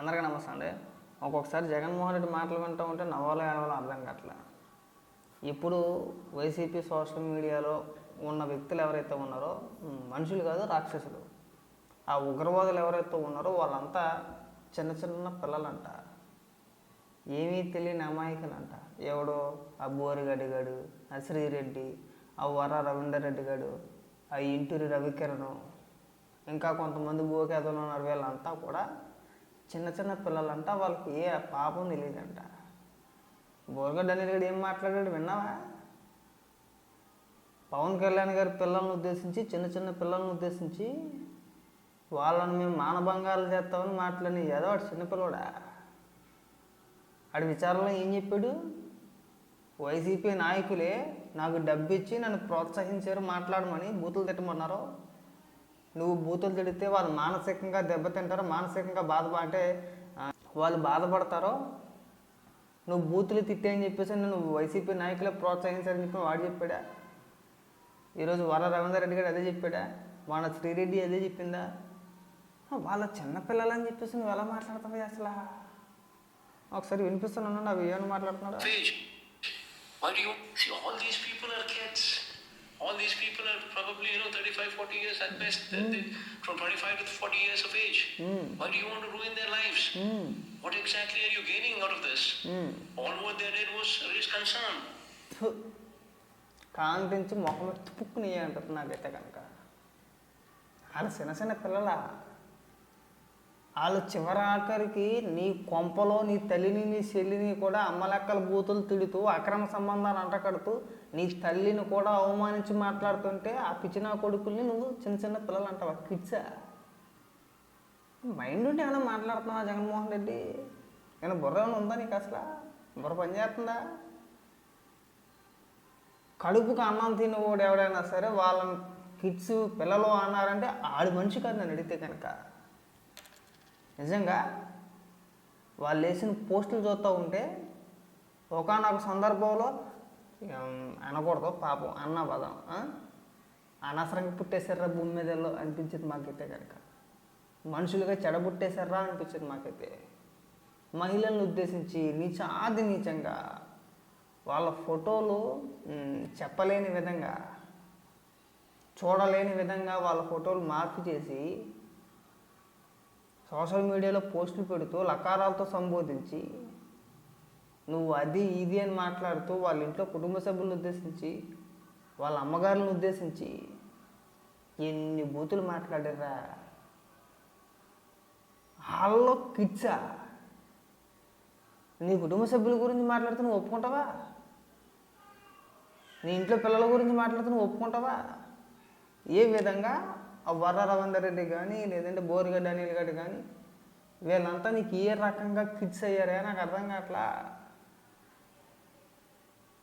అందరికీ నమస్తే అండి. ఒక్కొక్కసారి జగన్మోహన్ రెడ్డి మాటలు వింటూ ఉంటే నవ్వాలో ఏడవాలో అర్థం కావట్లే. ఇప్పుడు వైసీపీ సోషల్ మీడియాలో ఉన్న వ్యక్తులు ఎవరైతే ఉన్నారో మనుషులు కాదు రాక్షసులు. ఆ ఉగ్రవాదులు ఎవరైతే ఉన్నారో వాళ్ళంతా చిన్న చిన్న పిల్లలంట. ఏమీ తెలియని అమాయకులంట. ఎవడో ఆ బోరిగడ్డి గాడు ఆ శ్రీరెడ్డి ఆ వర రవీందర్ రెడ్డి గాడు ఆ ఇంటూరి రవికిరణ్ ఇంకా కొంతమంది భూకేతలు ఉన్నారు వీళ్ళంతా కూడా చిన్న చిన్న పిల్లలంట వాళ్ళకి ఏ పాపం తెలియదంట. బోర్గడ్డ అనిల్ గడు ఏం మాట్లాడాడు విన్నావా? పవన్ కళ్యాణ్ గారి పిల్లల్ని ఉద్దేశించి చిన్న చిన్న పిల్లల్ని ఉద్దేశించి వాళ్ళని మేము మానభంగాలు చేస్తామని మాట్లాడి ఏదో వాడు చిన్నపిల్లడా ఆడి విచారణలో ఏం చెప్పాడు? వైసీపీ నాయకులే నాకు డబ్బు ఇచ్చి నన్ను ప్రోత్సహించారు మాట్లాడమని బూతులు తిట్టమన్నారు. నువ్వు బూతులు తిడితే వాళ్ళు మానసికంగా దెబ్బతింటారో మానసికంగా బాధ అంటే వాళ్ళు బాధపడతారో నువ్వు బూతులు తిట్టే అని చెప్పేసి నన్ను వైసీపీ నాయకులు ప్రోత్సహించారని చెప్పి వాడు చెప్పాడా? ఈరోజు వర రవీందర్ రెడ్డి గారు అదే చెప్పాడా? వాళ్ళ శ్రీరెడ్డి అదే చెప్పిందా? వాళ్ళ చిన్నపిల్లలు అని చెప్పేసి నువ్వు ఎలా మాట్లాడతావు అసలు? ఒకసారి వినిపిస్తున్నాను అవి ఏమని మాట్లాడుతున్నాడు page. Why do you see all these people are probably, you know, 35, 40 years at best. They- they- from 25 to 40 years of age. Why do you want to ruin their lives? What exactly are you gaining out of this? All what they did was raise concern. కాంతించి మొహం తుప్పుకుని అంటారు నాకైతే కనుక వాళ్ళు చిన్న చిన్న పిల్లల వాళ్ళు చివరాఖరికి నీ కొంపలో నీ తల్లిని నీ చెల్లిని కూడా అమ్మలెక్కల బూతులు తిడుతూ అక్రమ సంబంధాలు అంటకడుతూ నీ తల్లిని కూడా అవమానించి మాట్లాడుతుంటే ఆ పిచ్చిన కొడుకుల్ని నువ్వు చిన్న చిన్న పిల్లలు అంటావా? కిడ్సా మైండ్ ఉంటే ఏమైనా మాట్లాడుతున్నావా జగన్మోహన్ రెడ్డి? నేను బుర్ర ఏమైనా ఉందా నీకు అసలు? బుర్ర పని చేస్తుందా? కడుపుకు అన్నం తినవాడు ఎవడైనా సరే వాళ్ళని కిడ్స్ పిల్లలు అన్నారంటే ఆడు మనిషి కాదు నన్ను అడిగితే కనుక. నిజంగా వాళ్ళు వేసిన పోస్టులు చూస్తూ ఉంటే ఒకనొక సందర్భంలో అనకూడదు పాపం అన్న పదం అనవసరంగా పుట్టేశారా భూమి మీద అనిపించింది మాకైతే కనుక మనుషులుగా చెడబుట్టేశారా అనిపించింది మాకైతే. మహిళలను ఉద్దేశించి నీచ ఆది నీచంగా వాళ్ళ ఫోటోలు చెప్పలేని విధంగా చూడలేని విధంగా వాళ్ళ ఫోటోలు మార్పు చేసి సోషల్ మీడియాలో పోస్టులు పెడుతూ లకారాలతో సంబోధించి నువ్వు అది ఇది అని మాట్లాడుతూ వాళ్ళ ఇంట్లో కుటుంబ సభ్యులను ఉద్దేశించి వాళ్ళ అమ్మగారులను ఉద్దేశించి ఎన్ని బూతులు మాట్లాడారా? వాళ్ళలో కిడ్సా నీ కుటుంబ సభ్యుల గురించి మాట్లాడితే నువ్వు ఒప్పుకుంటావా? నీ ఇంట్లో పిల్లల గురించి మాట్లాడితే నువ్వు ఒప్పుకుంటావా? ఏ విధంగా ఆ వర్ర రవీందర్ రెడ్డి కానీ లేదంటే బోరిగడ్డ అనిల్ గడ్డి కానీ వీళ్ళంతా నీకు ఏ రకంగా కిడ్స్ అయ్యారే నాకు అర్థం కావట్లా.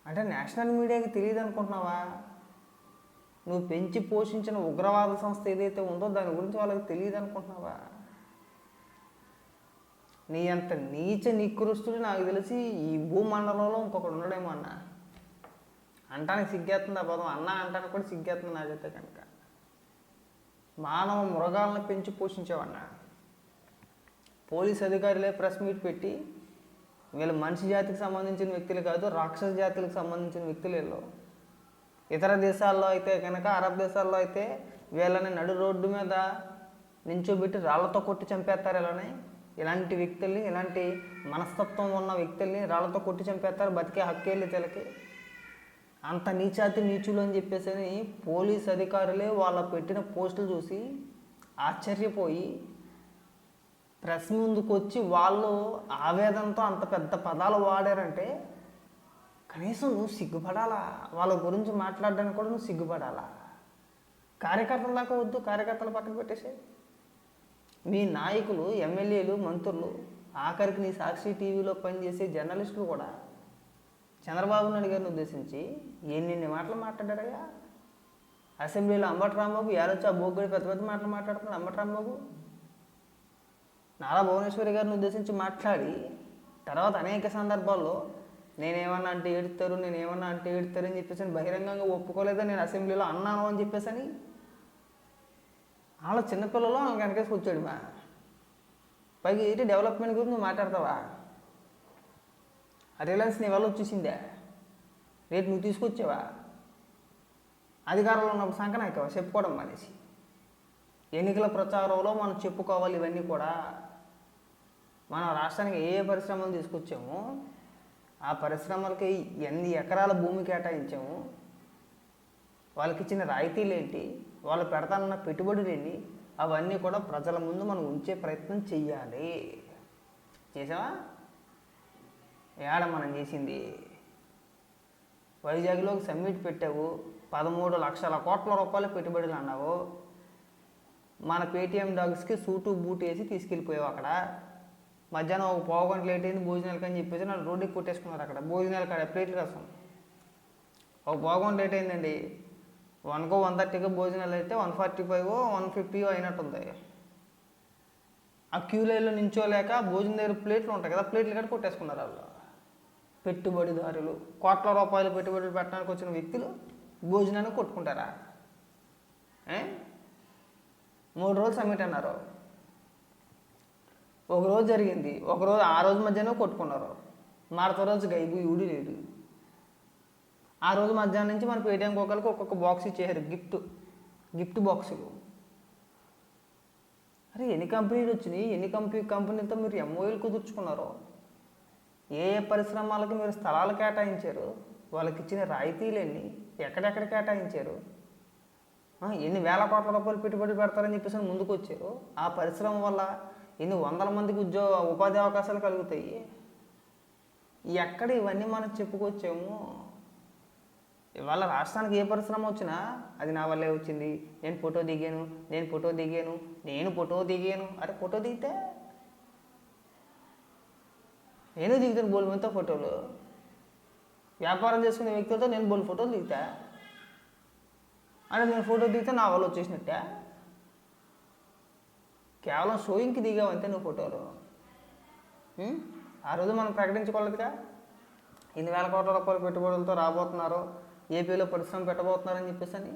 అంటే నేషనల్ మీడియాకి తెలియదు అనుకుంటున్నావా? నువ్వు పెంచి పోషించిన ఉగ్రవాద సంస్థ ఏదైతే ఉందో దాని గురించి వాళ్ళకి తెలియదు అనుకుంటున్నావా? నీ అంత నీచ నికృష్టుడు నాకు తెలిసి ఈ భూమండలంలో ఇంకొకడు ఉండడేమో అన్న. అంటానికి సిగ్గేస్తుంది ఆ పదం. అన్న అంటానికి కూడా సిగ్గేస్తుంది నాకైతే కనుక. మానవ మృగాలను పెంచి పోషించేవన్న. పోలీస్ అధికారులే ప్రెస్ మీట్ పెట్టి వీళ్ళు మనిషి జాతికి సంబంధించిన వ్యక్తులు కాదు రాక్షస జాతులకు సంబంధించిన వ్యక్తులు వీళ్ళు. ఇతర దేశాల్లో అయితే కనుక అరబ్ దేశాల్లో అయితే వీళ్ళని నడు రోడ్డు మీద నించోబెట్టి రాళ్ళతో కొట్టి చంపేస్తారు ఇలానే. ఇలాంటి వ్యక్తుల్ని ఇలాంటి మనస్తత్వం ఉన్న వ్యక్తుల్ని రాళ్ళతో కొట్టి చంపేస్తారు బతికే హక్కేళ్ళు తెలకి అంత నీచాతి నీచులు అని చెప్పేసి అని పోలీస్ అధికారులే వాళ్ళ పెట్టిన పోస్టులు చూసి ఆశ్చర్యపోయి ప్రెస్ ముందుకు వచ్చి వాళ్ళు ఆవేదనతో అంత పెద్ద పదాలు వాడారంటే కనీసం నువ్వు సిగ్గుపడాలా? వాళ్ళ గురించి మాట్లాడడానికి కూడా నువ్వు సిగ్గుపడాలా? కార్యకర్తల దాకా వద్దు కార్యకర్తలు పక్కన పెట్టేసి మీ నాయకులు ఎమ్మెల్యేలు మంత్రులు ఆఖరికి నీ సాక్షి టీవీలో పనిచేసే జర్నలిస్టులు కూడా చంద్రబాబు నాయుడు గారిని ఉద్దేశించి ఎన్నెన్ని మాటలు మాట్లాడారయ్యా? అసెంబ్లీలో అంబటి రాంబాబు యారొచ్చి ఆ బొగ్గుడి పెద్ద పెద్ద మాటలు మాట్లాడుతున్నాడు అంబటి రాంబాబు. నారా భువనేశ్వరి గారిని ఉద్దేశించి మాట్లాడి తర్వాత అనేక సందర్భాల్లో నేనేమన్నా అంటే ఏడుతారు నేను ఏమన్నా అంటే ఏడుతారు అని చెప్పేసి అని బహిరంగంగా ఒప్పుకోలేదని నేను అసెంబ్లీలో అన్నాను అని చెప్పేసి అని వాళ్ళ చిన్నపిల్లలు వెనకేసి వచ్చాడు మా. పైగా ఏంటి డెవలప్మెంట్ గురించి నువ్వు మాట్లాడతావా? ఆ రిలయన్స్ నీ వల్ల వచ్చేసిందే? రేటు నువ్వు తీసుకొచ్చావా? అధికారంలో ఉన్నప్పుడు సంఖ్య నాకు చెప్పుకోవడం మానేసి. ఎన్నికల ప్రచారంలో మనం చెప్పుకోవాలి ఇవన్నీ కూడా మనం రాష్ట్రానికి ఏ ఏ పరిశ్రమలు తీసుకొచ్చామో ఆ పరిశ్రమలకి ఎన్ని ఎకరాల భూమి కేటాయించాము వాళ్ళకి ఇచ్చిన రాయితీలు ఏంటి వాళ్ళు పెడతానన్న పెట్టుబడులు ఏంటి అవన్నీ కూడా ప్రజల ముందు మనం ఉంచే ప్రయత్నం చెయ్యాలి. చేసావా? ఏడ మనం చేసింది? వైజాగ్లో సబ్మిట్ సమ్మిట్ పెట్టావు పదమూడు లక్షల కోట్ల రూపాయలు పెట్టుబడులు అన్నావు. మన పేటీఎం డాగ్స్కి సూటు బూట్ వేసి తీసుకెళ్ళిపోయావు అక్కడ. మధ్యాహ్నం ఒక పావు గంట లేట్ అయింది భోజనాలకి అని చెప్పేసి నన్ను రోడ్డుకి కొట్టేసుకున్నారు అక్కడ. భోజనాలు కాడ ప్లేట్లు రసం. ఒక పావు గంట లేట్ అయిందండి. వన్కో వన్ థర్టీకి భోజనాలు అయితే one forty five one fifty అయినట్టుంది. ఆ క్యూ లైన్లో నించోలేక భోజనం దగ్గర ప్లేట్లు ఉంటాయి కదా ప్లేట్లు కట్టి కొట్టేసుకున్నారు వాళ్ళు. పెట్టుబడిదారులు కోట్ల రూపాయలు పెట్టుబడులు పెట్టడానికి వచ్చిన వ్యక్తులు భోజనాన్ని కొట్టుకుంటారా? ఏ? మూడు రోజులు సమ్మిట్ అన్నారు. ఒక రోజు జరిగింది. ఒక రోజు ఆ రోజు మధ్యాహ్నం కొట్టుకున్నారు మరొక రోజు గైబు ఈడు లేడు. ఆ రోజు మధ్యాహ్నం నుంచి మన పేటీఎం ఒకరికి ఒక్కొక్క బాక్స్ ఇచ్చేసారు గిఫ్ట్ గిఫ్ట్ బాక్సులు. అరే ఎన్ని కంపెనీలు వచ్చినాయి? ఎన్ని కంపెనీ కంపెనీలతో మీరు ఎంఓఏలు కుదుర్చుకున్నారో? ఏ ఏ పరిశ్రమలకు మీరు స్థలాలు కేటాయించారు? వాళ్ళకి ఇచ్చిన రాయితీలు ఎన్ని ఎక్కడెక్కడ కేటాయించారు? ఎన్ని వేల కోట్ల రూపాయలు పెట్టుబడి పెడతారని చెప్పేసి ముందుకు వచ్చారు ఆ పరిశ్రమ వల్ల ఎన్ని వందల మందికి ఉద్యోగ ఉపాధి అవకాశాలు కలుగుతాయి? ఎక్కడ ఇవన్నీ మనం చెప్పుకొచ్చాము? ఇవాళ రాష్ట్రానికి ఏ పరిశ్రమ వచ్చినా అది నా వల్లే వచ్చింది. నేను ఫోటో దిగాను నేను ఫోటో దిగాను నేను ఫోటో దిగాను. అరే ఫోటో దిగితే? నేను దిగుతాను బోల్మంతో ఫోటోలు. వ్యాపారం చేసుకునే వ్యక్తులతో నేను బోల్ ఫోటోలు దిగుతా? అంటే నేను ఫోటో దిగితే నా వల్ల వచ్చేసినట్టే? కేవలం షోయింగ్కి దిగావంతే నువ్వు ఫోటోలు. ఆ రోజు మనం ప్రకటించుకోలేదుగా? ఎన్ని వేల కోట్ల రూపాయల పెట్టుబడులతో రాబోతున్నారు ఏపీలో పరిశ్రమ పెట్టబోతున్నారని చెప్పేసి అని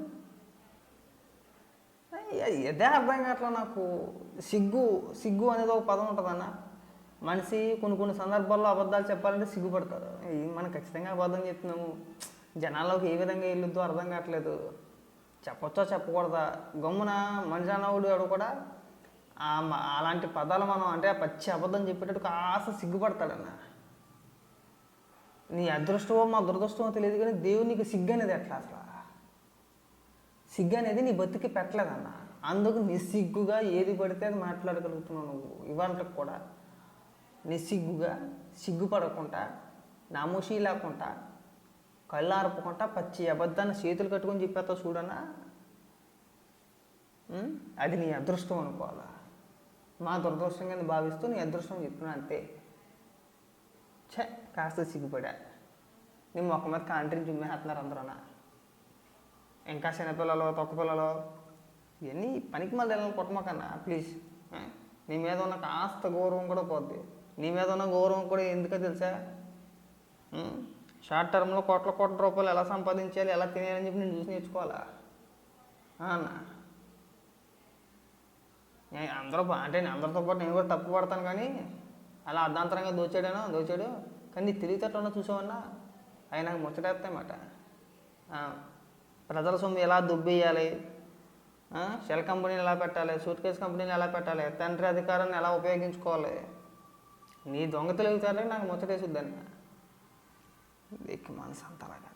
ఇదే అర్థం కావట్లా నాకు. సిగ్గు సిగ్గు అనేది ఒక పదం ఉంటుందన్న మనిషి కొన్ని కొన్ని సందర్భాల్లో అబద్ధాలు చెప్పాలంటే సిగ్గుపడతారు మనం ఖచ్చితంగా అబద్ధం చెప్తున్నాము. జనాల్లోకి ఏ విధంగా వెళ్ళొద్దో అర్థం కావట్లేదు. చెప్పొచ్చో చెప్పకూడదా? గమ్మున మనిషి అన్నవాడు కూడా అలాంటి పదాలు మనం అంటే పచ్చి అబద్ధం చెప్పేటట్టు కాస్త సిగ్గుపడతాడన్న. నీ అదృష్టమో మా దురదృష్టమో తెలియదు కానీ దేవుడు నీకు సిగ్గు అనేది ఎట్లా అసలు? సిగ్గు అనేది నీ బతికి పెట్టలేదన్న. అందుకు నిస్సిగ్గుగా ఏది పడితే అది మాట్లాడగలుగుతున్నావు నువ్వు ఇవాళకి కూడా. నిస్సిగ్గుగా సిగ్గుపడకుండా నామోషి లేకుండా కళ్ళు ఆర్పకుండా పచ్చి అబద్ధాన్ని చేతులు కట్టుకొని చెప్పేస్తావు చూడన్నా? అది నీ అదృష్టం అనుకోవాలా? మా దురదృష్టం కింద భావిస్తూ నీ అదృష్టం చెప్తున్నా అంతే. ఛే కాస్త సిగ్గుపడా. నీ మొక్క మీద కాంట్రీని చుమ్మేస్తున్నారు అందరూనా? ఇంకా చిన్నపిల్లలు తొక్క పిల్లలు ఇవన్నీ పనికి మళ్ళీ వెళ్ళాలి కొట్టమాకన్నా ప్లీజ్ నీ మీద ఉన్న కాస్త గౌరవం కూడా పోద్ది. నీ మీద ఉన్న గౌరవం కూడా ఎందుకో తెలుసా? షార్ట్ టర్మ్లో కోట్ల కోట్ల రూపాయలు ఎలా సంపాదించాలి ఎలా తినేయాలని చెప్పి నేను చూసి నేర్చుకోవాలా? అన్నా. నేను అందరూ అంటే నేను అందరితో పాటు నేను కూడా తప్పు పడతాను కానీ అలా అర్ధాంతరంగా దోచాడాను దోచాడు? కానీ నీ తెలివితేటలో చూసావన్నా? అవి నాకు ముచ్చటేస్తాయన్నమాట. ప్రజల సొమ్ము ఎలా దుబ్బేయాలి? షెల్ కంపెనీని ఎలా పెట్టాలి? సూట్ కేస్ కంపెనీని ఎలా పెట్టాలి? తండ్రి అధికారాన్ని ఎలా ఉపయోగించుకోవాలి? నీ దొంగ తెలివితేటలే నాకు ముచ్చటేసుద్దని మనసు అంతలాగా